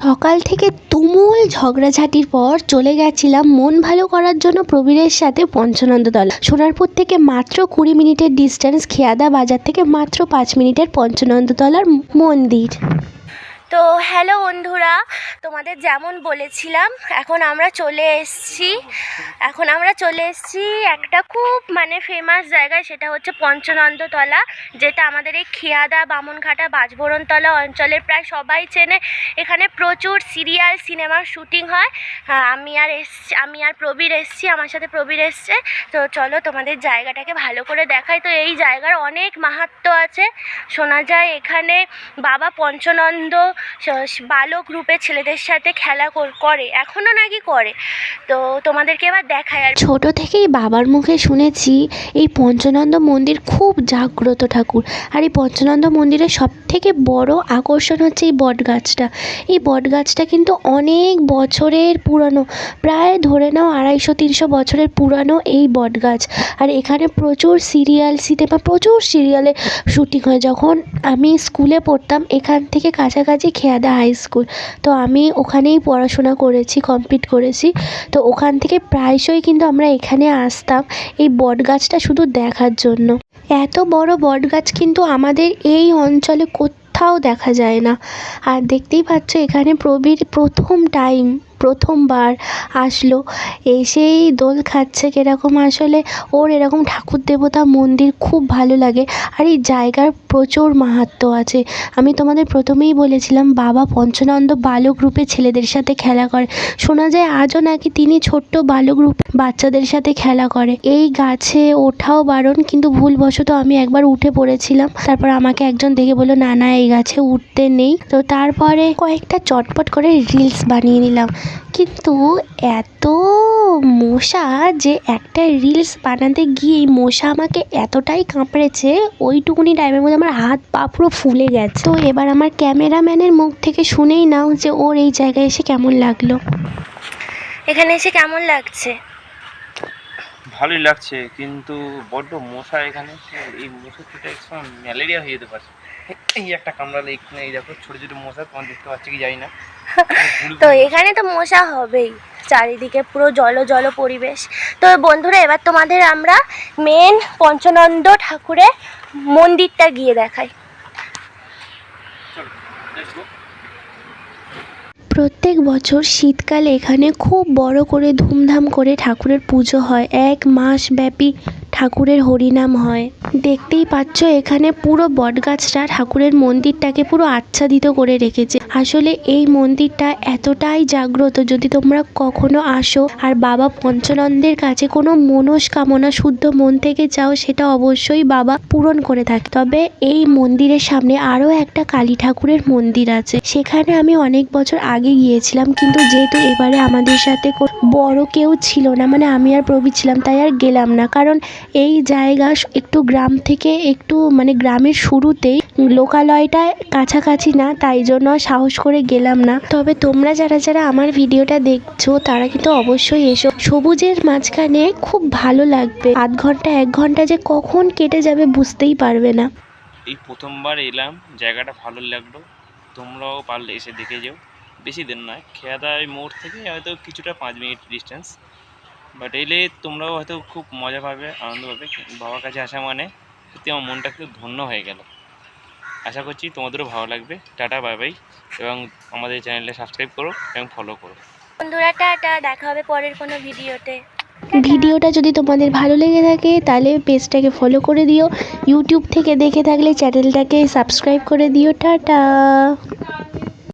সকাল থেকে তুমুল ঝগড়াঝাটির পর চলে গেছিলাম মন ভালো করার জন্য প্রবীরের সাথে পঞ্চনন্দতলা সোনারপুর থেকে মাত্র কুড়ি মিনিটের ডিস্টেন্স খেয়াদা বাজার থেকে মাত্র পাঁচ মিনিটের পঞ্চনন্দতলার মন্দির। তো হ্যালো বন্ধুরা তোমাদের যেমন বলেছিলাম এখন আমরা চলে এসেছি। এখন আমরা চলে এসেছি একটা খুব মানে ফেমাস জায়গায় সেটা হচ্ছে পঞ্চনন্দতলা যেটা আমাদের এই খেয়াদা বামনঘাটা বাজবরণতলা অঞ্চলের প্রায় সবাই চেনে। এখানে প্রচুর সিরিয়াল সিনেমার শুটিং হয়। হ্যাঁ, আমি আর এসছি আমি আর প্রবীর এসছি আমার সাথে প্রবীর এসছে। তো চলো তোমাদের জায়গাটাকে ভালো করে দেখাই। তো এই জায়গার অনেক মাহাত্ম আছে। শোনা যায় এখানে বাবা পঞ্চনন্দ বালক রূপে ছেলেদের সাথে খেলা করে এখনও নাকি করে। তো তোমাদেরকে এবার দেখায় আর ছোট থেকেই বাবার মুখে শুনেছি এই পঞ্চনন্দ মন্দির খুব জাগ্রত ঠাকুর। আর এই পঞ্চনন্দ মন্দিরের সব থেকে বড় আকর্ষণ হচ্ছে এই বট গাছটা এই বট গাছটা কিন্তু অনেক বছরের পুরানো, প্রায় ধরে নাও আড়াইশো, তিনশো বছরের পুরানো এই বট গাছ আর এখানে প্রচুর সিরিয়াল সিনেমা, প্রচুর সিরিয়ালে শুটিং হয়। যখন আমি স্কুলে পড়তাম, এখান থেকে কাছাকাছি খেয়াদা হাই স্কুল তো আমি ওখানেই পড়াশোনা করেছি কমপ্লিট করেছি। তো ওখান থেকে প্রায়শই কিন্তু আমরা এখানে আসতাম এই বটগাছটা শুধু দেখার জন্য। এত বড় বটগাছ কিন্তু আমাদের এই অঞ্চলে কোথাও দেখা যায় না। আর দেখতেই পাচ্ছ এখানে প্রবীর প্রথম টাইম প্রথমবার আসলো। এসেই দোল খাচ্ছে কীরকম আসলে ওর এরকম ঠাকুর দেবতা মন্দির খুব ভালো লাগে। আর এই জায়গার প্রচুর মাহাত্ম্য আছে। আমি তোমাদের প্রথমেই বলেছিলাম, বাবা পঞ্চনন্দ বালক রূপে ছেলেদের সাথে খেলা করে। শোনা যায় আজও নাকি তিনি ছোট্ট বালক রূপে বাচ্চাদের সাথে খেলা করে। এই গাছে ওঠাও বারণ, কিন্তু ভুলবশত আমি একবার উঠে পড়েছিলাম। তারপর আমাকে একজন দেখে বলল, না না, এই গাছে উঠতে নেই। তো তারপরে কয়েকটা চটপট করে রিলস বানিয়ে নিলাম। কিন্তু এত মশা যে একটা রিলস বানাতে গিয়ে মশা আমাকে এতটাই কাঁপড়েছে ওইটুকুনি টাইমের মধ্যে আমার হাত পা পুরো ফুলে গেছে। তো এবার আমার ক্যামেরাম্যানের মুখ থেকে শুনেই নাও যে ওর এই জায়গায় এসে কেমন লাগল। এখানে এসে কেমন লাগছে? ভালোই লাগছে কিন্তু বড্ড মশা এখানে। এই মশা থেকে একসময় ম্যালেরিয়া হয়ে যেতে পারে। এই একটা কামড়ালে এখানে এই দেখো ছোটো ছোটো মশা তোমার দেখতে পাচ্ছি কি জানি না। তো এখানে তো মশা হবেই চারিদিকে পুরো জল জল পরিবেশ। তো বন্ধুরা এবার তোমাদের আমরা মেন পঞ্চনন্দ ঠাকুরের মন্দিরটা গিয়ে দেখাই। চলো. প্রত্যেক বছর শীতকালে এখানে খুব বড় করে ধুমধাম করে ঠাকুরের পুজো হয়। এক মাস ব্যাপী ঠাকুরের হরিনাম হয়। দেখতেই পাচ্ছ, এখানে পুরো বটগাছটা ঠাকুরের মন্দিরটাকে পুরো আচ্ছাদিত করে রেখেছে। আসলে এই মন্দিরটা এতটাই জাগ্রত, যদি তোমরা কখনো আসো আর বাবা পঞ্চনন্দের কাছে কোনো মনস্কামনা, শুদ্ধ মন থেকে চাও, সেটা অবশ্যই বাবা পূরণ করে থাকে। তবে এই মন্দিরের সামনে আরও একটা কালী ঠাকুরের মন্দির আছে। সেখানে আমি অনেক বছর আগে গিয়েছিলাম, কিন্তু যেহেতু এবারে আমাদের সাথে বড় কেউ ছিল না মানে আমি আর প্রবীর ছিলাম, তাই আর গেলাম না। কারণ এই জায়গা একটু গ্রাম থেকে একটু মানে গ্রামের শুরুতেই লোকালয়টা কাছাকাছি না, তাই জন্য সাহস করে গেলাম না। তবে তোমরা যারা যারা আমার ভিডিওটা দেখছ, তারা কিন্তু অবশ্যই এসো। সবুজের মাঝখানে খুব ভালো লাগবে। আধ ঘণ্টা, এক ঘণ্টা যে কখন কেটে যাবে বুঝতেই পারবে না। এই প্রথমবার এলাম, জায়গাটা ভালো লাগল। তোমরাও পারলে এসে দেখে যেও। বেশি দিন নয় খেয়াদা ওই মোড় থেকে হয়তো কিছুটা পাঁচ মিনিট ডিস্টেন্স বাট এলে তোমরাও হয়তো খুব মজা পাবে আনন্দ পাবে বাবার কাছে আসা মানে সত্যি আমার মনটা খুব ধন্য হয়ে গেল। আশা করছি তোমাদেরও ভালো লাগবে। টাটা বাই বাই এবং আমাদের চ্যানেলটা সাবস্ক্রাইব করো এবং ফলো করো। বন্ধুরা টাটা। দেখা হবে পরের কোনো ভিডিওতে। ভিডিওটা যদি তোমাদের ভালো লেগে থাকে তাহলে পেজটাকে ফলো করে দিও। ইউটিউব থেকে দেখে থাকলে চ্যানেলটাকে সাবস্ক্রাইব করে দিও। টাটা।